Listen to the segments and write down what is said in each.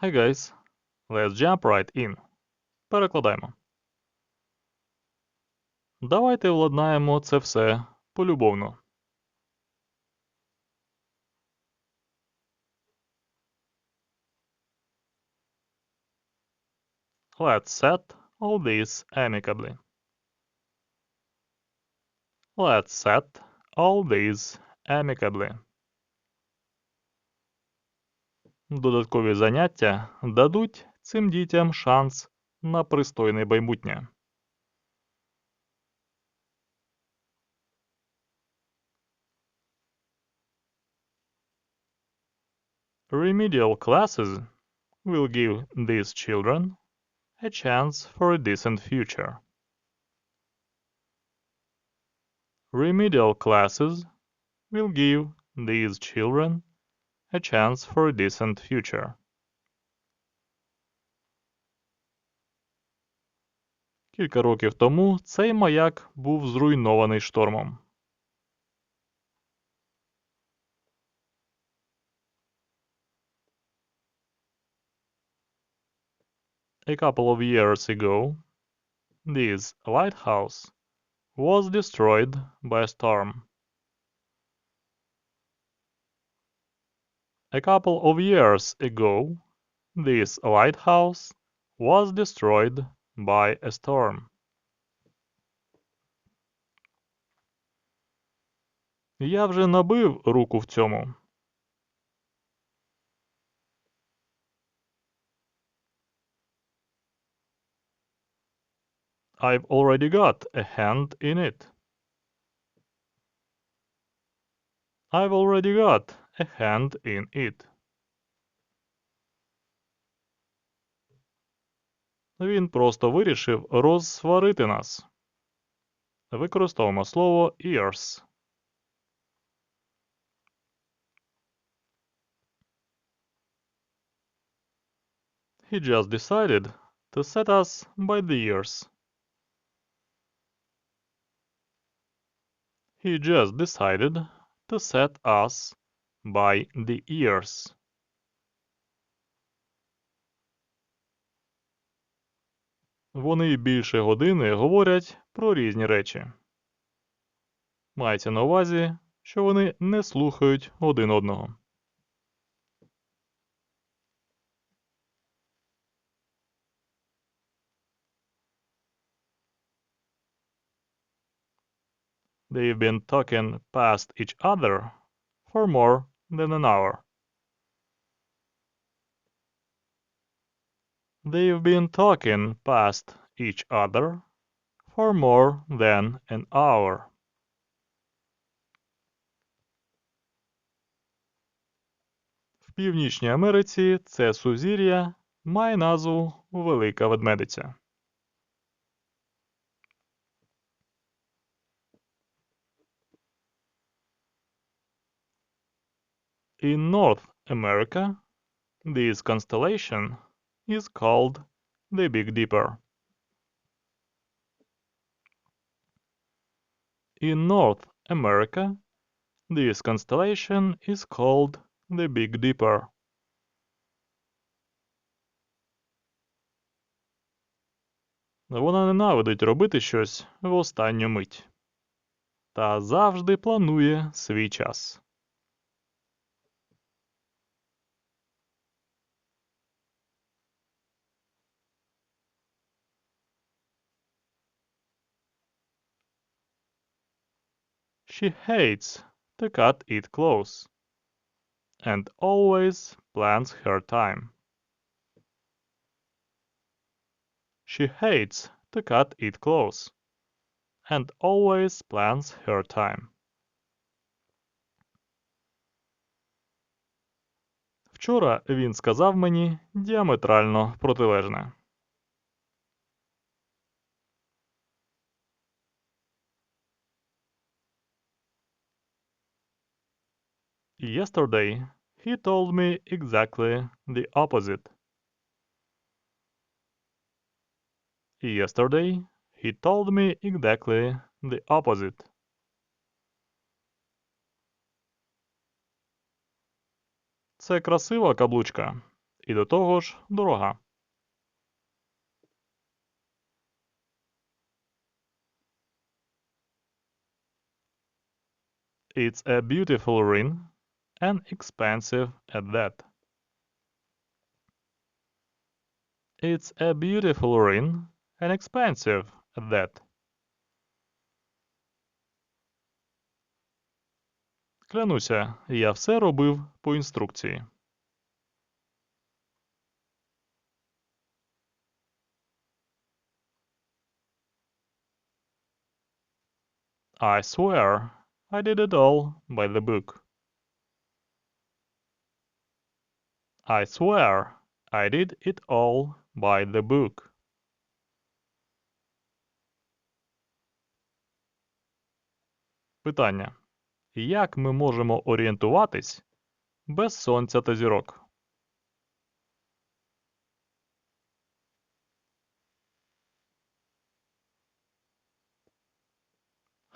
Hi guys, let's jump right in. Перекладаємо. Давайте владнаємо це все полюбовно. Let's set all this amicably. Let's set all this amicably. Додаткові заняття дадуть цим дітям шанс на пристойне майбутнє. Remedial classes will give these children a chance for a decent future. Remedial classes will give these children a chance for a decent future. Кілька років тому цей маяк був зруйнований штормом. A couple of years ago, this lighthouse was destroyed by a storm. A couple of years ago, this lighthouse was destroyed by a storm. Я вже набив руку в цьому. I've already got a hand in it. I've already got a hand in it. Він просто вирішив розсварити нас. Використовуємо слово ears. He just decided to set us by the ears. He just decided to set us by the ears. Вони більше години говорять про різні речі. Мається на увазі, що вони не слухають один одного. They've been talking past each other for more than an hour. They've been talking past each other for more than an hour. В Північній Америці це сузір'я має назву Велика Ведмедиця. In North America, this constellation is called the Big Dipper. In North America, this constellation is called the Big Dipper. Вона ненавидить робити щось в останню мить та завжди планує свій час. She hates to cut it close and always plans her time. She hates to cut it close and always plans her time. Вчора він сказав мені діаметрально протилежне. Yesterday, he told me exactly the opposite. Yesterday, he told me exactly the opposite. Це красива каблучка і до того ж дорога. It's a beautiful ring and expensive at that. It's a beautiful ring and expensive at that. Клянуся, я все робив по інструкції. I swear I did it all by the book. I swear I did it all by the book. Питання. Як ми можемо орієнтуватись без сонця та зірок?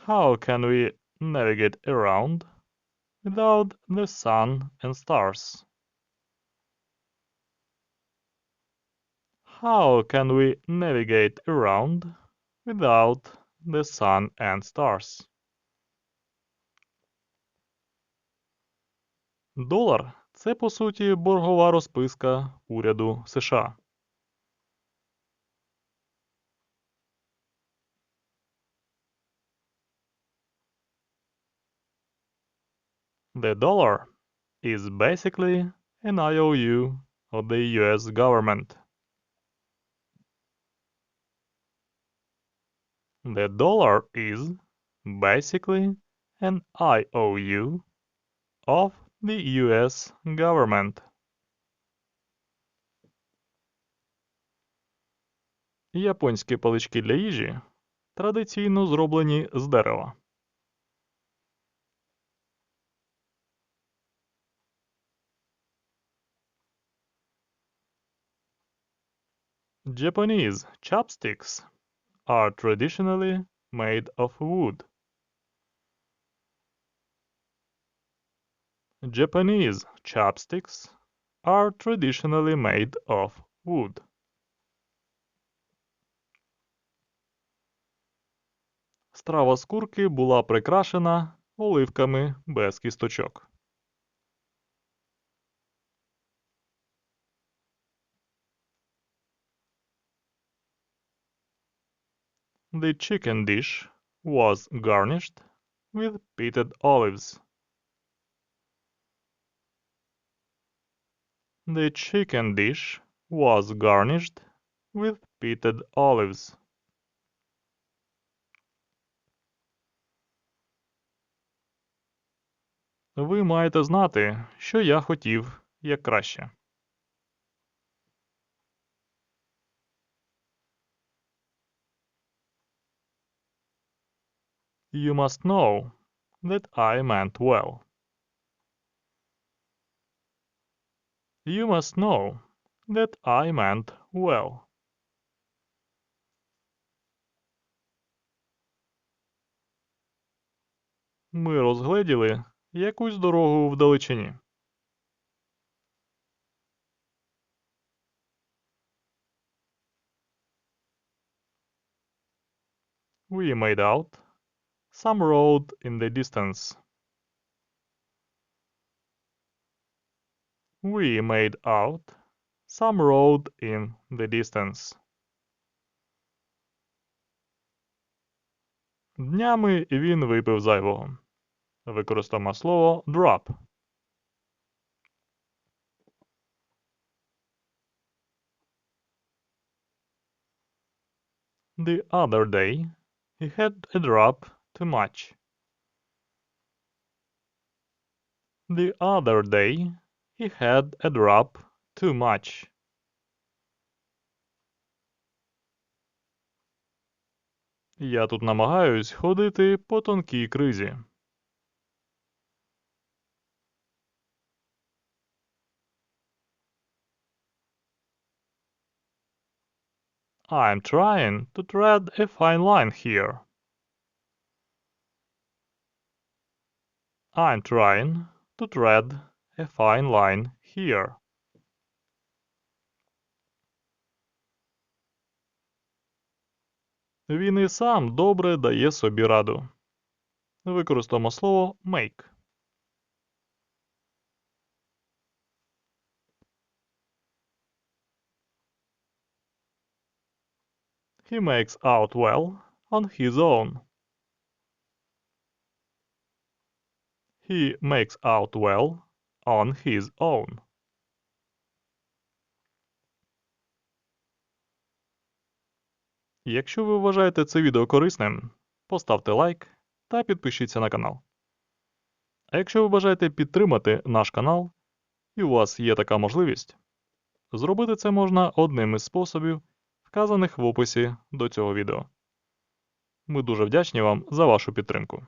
How can we navigate around without the sun and stars? How can we navigate around without the sun and stars? Долар – це, по суті, боргова розписка уряду США. The dollar is basically an IOU of the US government. The dollar is basically an IOU of the US government. Японські палички для їжі традиційно зроблені з дерева. Japanese chopsticks are traditionally made of wood. Japanese chopsticks are traditionally made of wood. Страва з курки була прикрашена оливками без кісточок. The chicken dish was garnished with pitted olives. The chicken dish was garnished with pitted olives. Ви маєте знати, що я хотів як краще. You must know that I meant well. You must know that I meant well. Ми розгледіли якусь дорогу вдалечині. We made out some road in the distance. We made out some road in the distance. Днями він випив зайвого. Використаємо слово drop. The other day he had a drop too much. The other day he had a drop too much. Я тут намагаюсь ходити по тонкій кризі. I'm trying to tread a fine line here. I'm trying to tread a fine line here. Він і сам добре дає собі раду. Використаємо слово make. He makes out well on his own. He makes out well on his own. Якщо ви вважаєте це відео корисним, поставте лайк та підпишіться на канал. А якщо ви бажаєте підтримати наш канал, і у вас є така можливість, зробити це можна одним із способів, вказаних в описі до цього відео. Ми дуже вдячні вам за вашу підтримку.